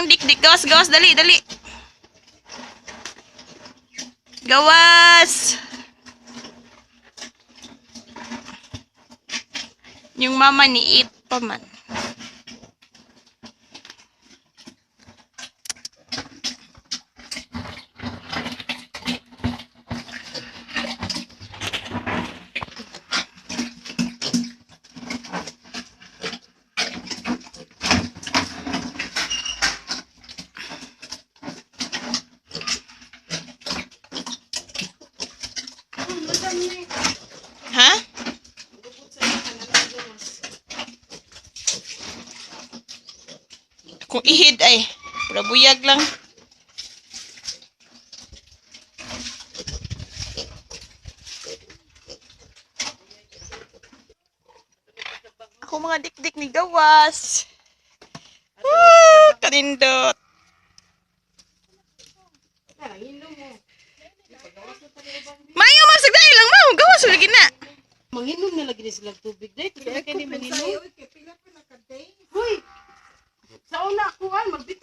akong dikdik. Gawas, gawas. Dali, dali. Gawas. Yung mama ni It pa man. Ha? Kung ihid ay, pura buyag lang. Ako mga dikdik ni gawas. Woo! Kanindot. Mayo lang mo. Gawas lagi na. Manginom na lagi ni silang tubig dahil kaya kaya ni manginom. Hoy! Sa una ako an, magbitay ko lig